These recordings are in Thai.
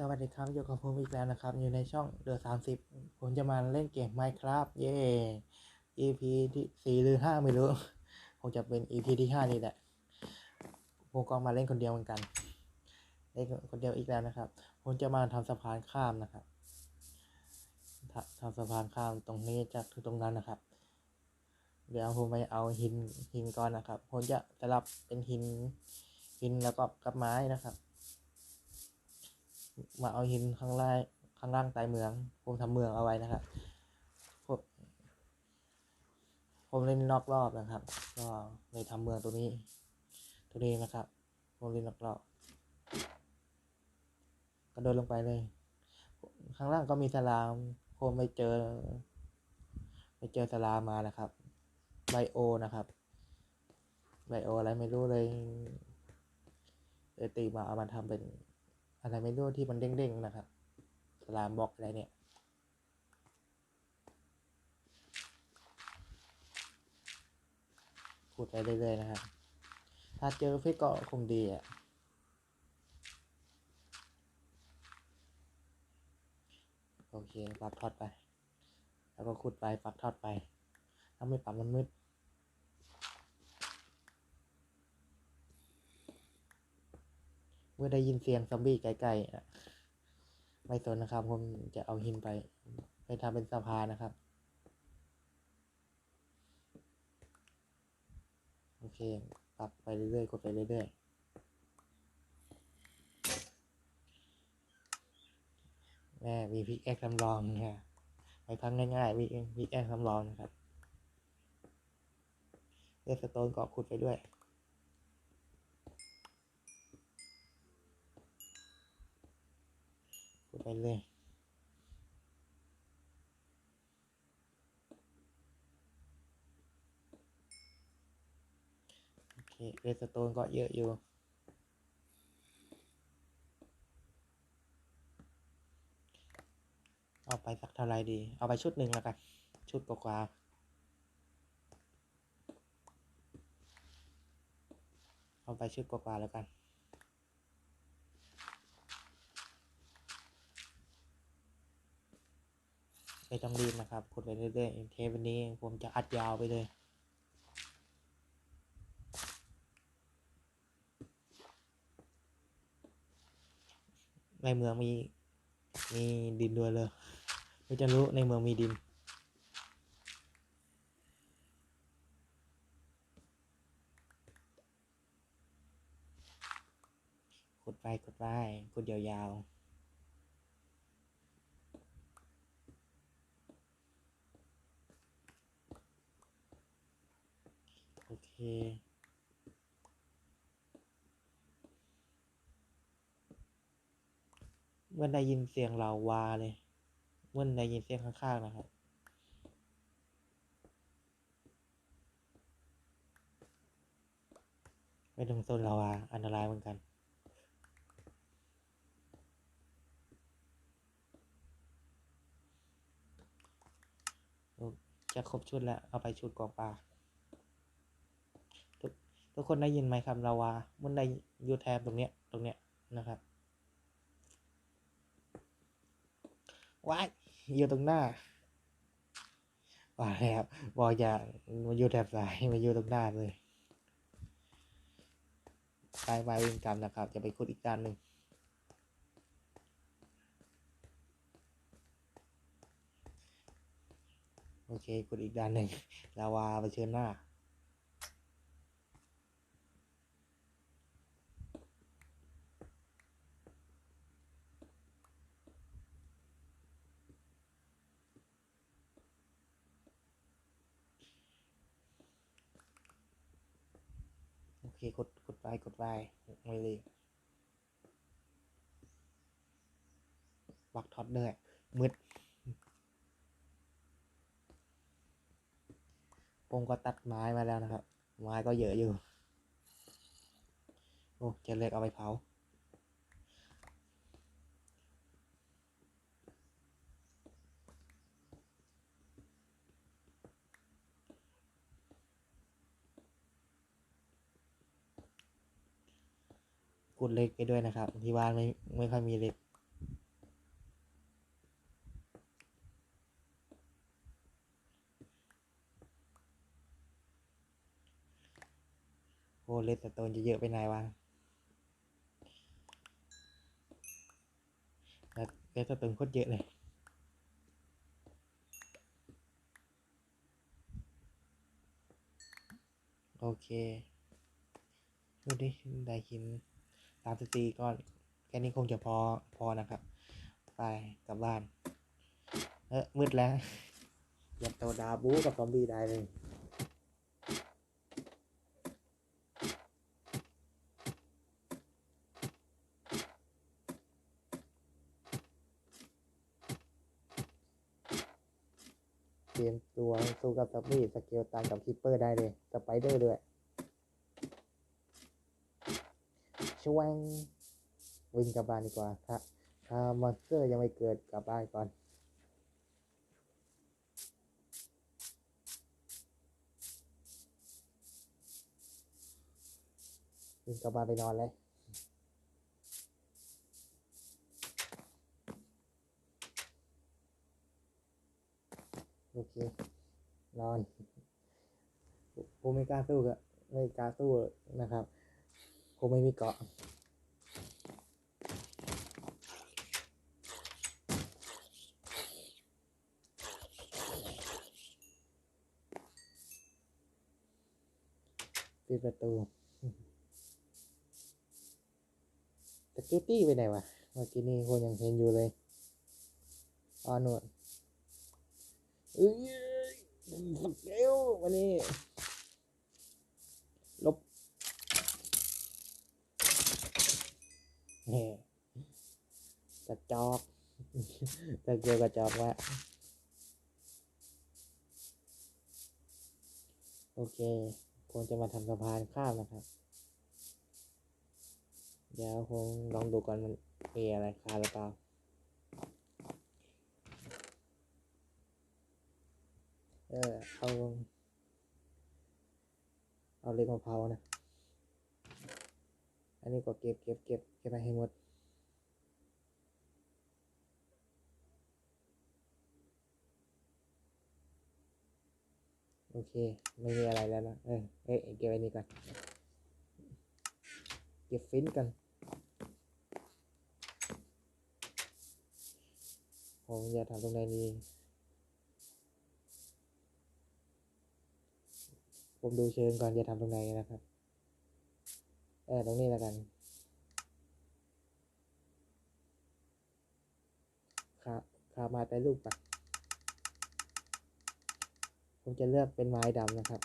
สวัสดีครับอยู่กับผมอีกแล้วนะครับ อยู่ในช่องเดือสามสิบผมจะมาเล่นเกม Minecraft เย่ EP ที่สี่หรือห้าไม่รู้คงจะเป็น EP ที่ห้านี่แหละผมก็มาเล่นคนเดียวเหมือนกันเล่นคนเดียวอีกแล้วนะครับ ผมจะมาทำสะพานข้ามนะครับทำสะพานข้ามตรงนี้จากถึงตรงนั้นนะครับ เดี๋ยวผมไปเอาหินหินก่อนนะครับผมจะสลับเป็นหินหินแล้วก็กับไม้นะครับ มาเอาหินข้างล่างข้างล่างใต้เมือง ผมทำเมืองเอาไว้นะครับผมผมเล่นนอกรอบนะครับ ก็เลยทำเมืองตัวนี้ ตัวนี้นะครับ ผมเล่นนอกรอบกระโดดลงไปเลย ข้างล่างก็มีสลามผมไปเจอ ไปเจอสลามมานะครับไบโอนะครับไบโออะไรไม่รู้เลยเลยตีมาเอามาทำเป็น อะไรไม่รู้ที่มันเด้งๆนะครับสลามบล็อกอะไรเนี่ยพูดไปเรื่อยๆนะครับ ถ้าเจอฟิกก็คงดีอะ โอเคปักทอดไป แล้วก็ขุดไปปักทอดไป ถ้าไม่ปักมันมืด เมื่อได้ยินเสียงซอมบี้ใกล้ๆไม่สนนะครับ ผมจะเอาหินไป ไปทำเป็นสะพานนะครับ โอเคปรับไปเรื่อยๆกดไปเรื่อยๆแม่มีพิกแอคสำรองเนี่ยไปพังง่ายๆมีพิกแอคสำรองนะครับเลือสโตนเกาะขุดไปด้วย ขุด ไปเลยโอเคเรสโตนก็เยอะอยู่เอาไปสักเท่าไรดี เอาไปชุดหนึ่งแล้วกัน ชุดกว่าเอาไปชุดกว่าแล้วกัน ไม่ต้องรีบนะครับกดไปเรื่อยๆเทปวันนี้ผมจะอัดยาวไปเลยในเมืองมีมีดินด้วยเลยไม่จะรู้ในเมืองมีดินขุดไปขุดไปขุดยาวๆ โอ เคมื่อได้ยินเสียงเราวาเลยเมื่อได้ยินเสียงข้างๆนะครับ ไม่ต้องโซนลาวาอันตรายเหมือนกันจะครบชุดแล้ว เอาไปชุดกองปลา ทุกคนได้ยินไหมครับลาวามันได้อยูแทบตรงเนี้ยตรงเนี้ยนะครับว้ายอยู่ตรงหน้าว่าแล้วบอกอย่ามาอยู่แถบซ้ายมาอยู่ตรงหน้าเลยใช้ไม้วิ่งกรรมนะครับ จะไปขุดอีกด้านหนึ่งโอเคขุดอีกด้านหนึ่งลาวาไปเชิญหน้า โอเค กด กดไปกดไปไม่รีวักท็อตด้วยมืดผมก็ตัดไม้มาแล้วนะครับ ไม้ก็เยอะอยู่ โอ้จะเล็กเอาไปเผา กดเล็กไปด้วยนะครับ ที่บ้านไม่ไม่ค่อยมีเล็ก โอ้เล็กแต่ตนจะเยอะไปไหนวะเล็กแต่ตนโคตรเยอะเลยโอเค ดูดิ ได้กิน สามสิบสี่ก้อนแค่นี้คงจะพอพอนะครับ ไปกลับบ้าน เออมืดแล้วยัดตัวดาบูกับซอมบี้ได้เลยเตรียมตัวสู้กับซอมบี้สเกลตันกับคิปเปอร์ได้เลย สไปเดอร์ด้วย ชวงวิ่งกลับบ้านดีกว่าครับถ้ามอนสเตอร์ยังไม่เกิดกลับบ้านก่อนวิ่งกลับบ้านไปนอนเลยโอเคนอนผมไม่กล้าสู้กับไม่กล้าสู้นะครับ ผมไม่มีเกาะปิดประตูสกิตตี้ไปไหนวะเมื่อกี้นี่คนยังเห็นอยู่เลยอ๋อนวดเอ้ยสักเอววันนี้ ลบแหมกระจอก แต่เจอกระจอกว่าโอเคคงจะมาทำสะพานข้ามนะครับ เดี๋ยวคงลองดูก่อนมันมีอะไรคาหรือเปล่าเออเอาเอาเล็กมะพร้าวนะ อันนี้ก็เก็บเก็บเก็บเก็บไปให้หมด โอเค ไม่มีอะไรแล้วนะเออเอ้ยเก็บไว้นี่ก่อนเก็บฟินกัน ผมจะทำตรงไหนดี ผมดูเชิงก่อนจะทำตรงไหนนะครับ เออตรงนี้แล้วกัน ครับขามาแต่ลูกปะ ผมจะเลือกเป็นไม้ดำนะครับ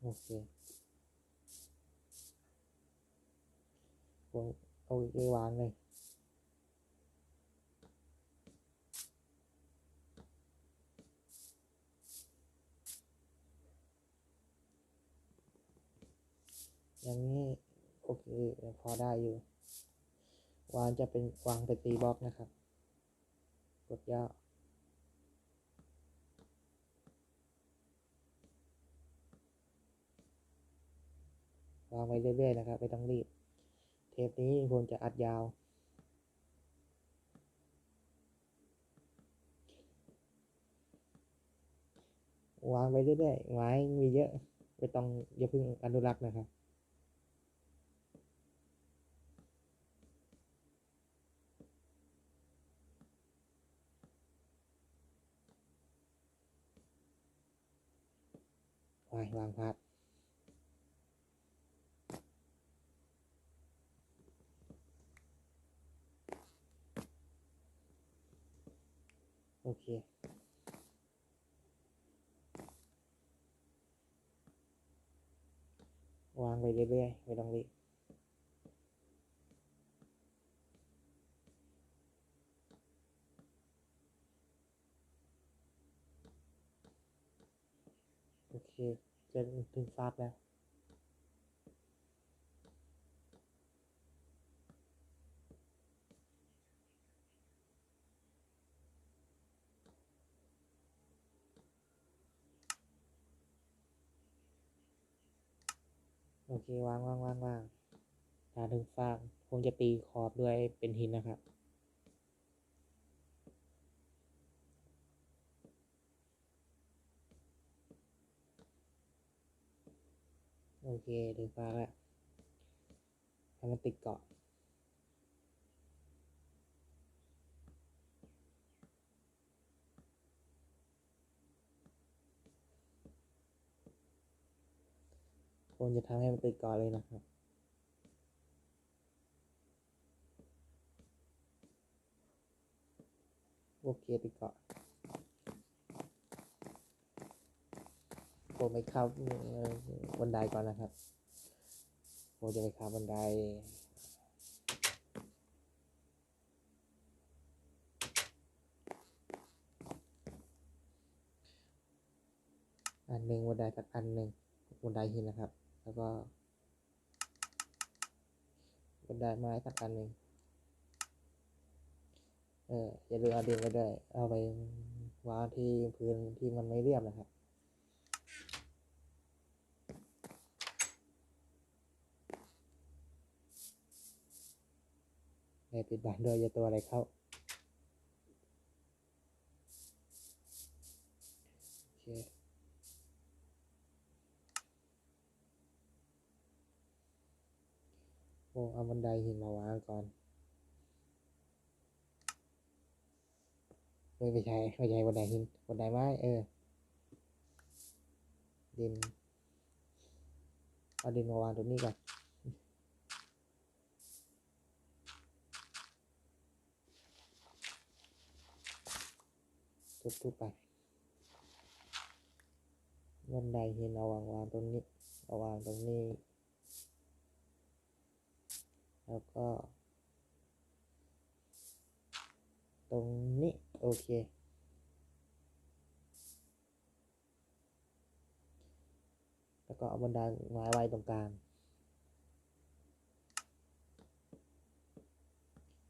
โอเคผมเอาไปวางเลยอย่างนี้ โอเค พอได้อยู่ วางจะเป็นวางเป็นตีบล็อกนะครับ กดย่อวางไว้เรื่อยๆนะครับ ไม่ต้องรีบ เทปนี้ควรจะอัดยาว วางไปเรื่อยๆไม้มีเยอะ ไม่ต้องอย่าเพิ่งอนุรักษ์นะครับ วาวางพัดโอเค วางไปเรื่อยๆไม่ต้องรีบ โอเคจะถึงฟากแล้วโอเควางวางวางวางถ้าถึงฟากผมจะตีขอบด้วยเป็นหินนะครับ โอเคถึงฟ้าแล้วให้มันติดเกาะควรจะทำให้มันติดเกาะเลยนะครับโอเคติดเกาะ ผมไปขับบันไดก่อนนะครับผมจะไปขับบันไดอันหนึ่งบันไดสักอันหนึ่งบันไดหินนะครับ แล้วก็บันไดไม้สักอันหนึ่งเอออย่าลืมเอาดินไปด้วยเอาไปวางที่พื้นที่มันไม่เรียบนะครับ ในปิดบานด้วยอย่าตัวอะไรเข้าโอเคโอ้เอาบันไดหินมาวางก่อนไม่ไม่ใช่ไม่ใช่บันไดหินบันไดไม้เออดินเอาดินมาวางตรงนี้ก่อน ทุบๆไปบันไดเหินเอาวางวางตรงนี้ เอาวางตรงนี้ แล้วก็ ตรงนี้ โอเค แล้วก็เอาบันไดไม้ไว้ตรงกลาง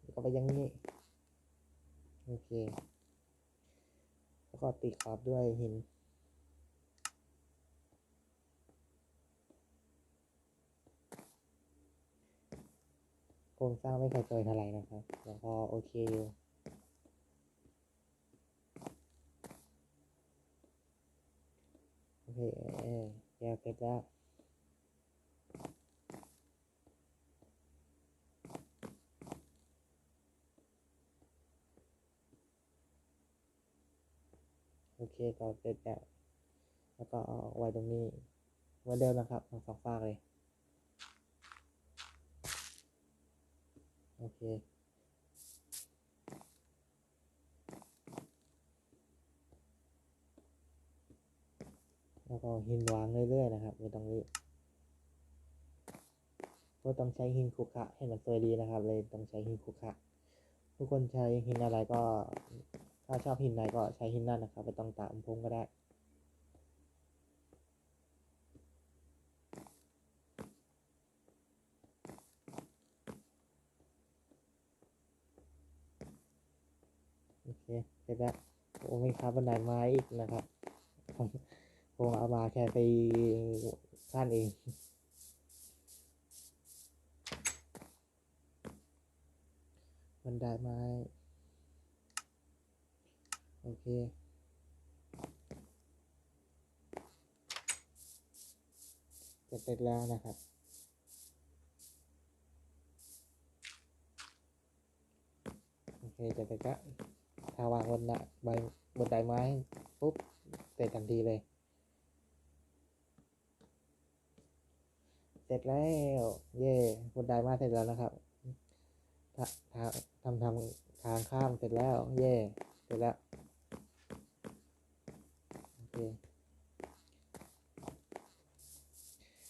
แล้วก็ไปยังนี้ โอเค ก็ติดขอบด้วยหิน โครงสร้างไม่เคยเจอเท่าไหร่นะครับแต่พอโอเคอยู่โอเคแออแกวเสร็จแล้ว โอเคก็เสร็จแล้วแล้วก็เอาไว้ตรงนี้เหมือนเดิมนะครับทั้งสองฝากเลยโอเคแล้วก็หินวางเรื่อยๆนะครับไม่ต้องรีบก็ต้องใช้หินคุกคะให้มันสวยดีนะครับ เลยต้องใช้หินคุกคะทุกคนใช้หินอะไรก็ ถ้าชอบหินไหนก็ใช้หินนั่นนะครับไม่ต้องตามผมก็ได้ โอเคเสร็จแล้วโอ้มีครับบันไดไม้อีกนะครับผมผมเอามาแค่ไปขั้นเองบันไดไม้ โอเค เสร็จแล้วนะครับ โอเคจะเสร็จแล้วถ้าวางบนน้าใบบนไดไม้ปุ๊บ เสร็จทันทีเลย เสร็จแล้ว เย่บนไดไม้เสร็จแล้วนะครับทาทาทำทำทางข้ามเสร็จแล้ว เย่เสร็จแล้ว โอ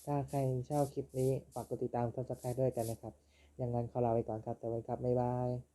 ถ้าใครชอบคลิปนี้ฝากกดติดตามซับสไครต์ด้วยกันนะครับ อย่างนั้นขอลาไปก่อนครับแต่ไว้ครับ บ๊ายบาย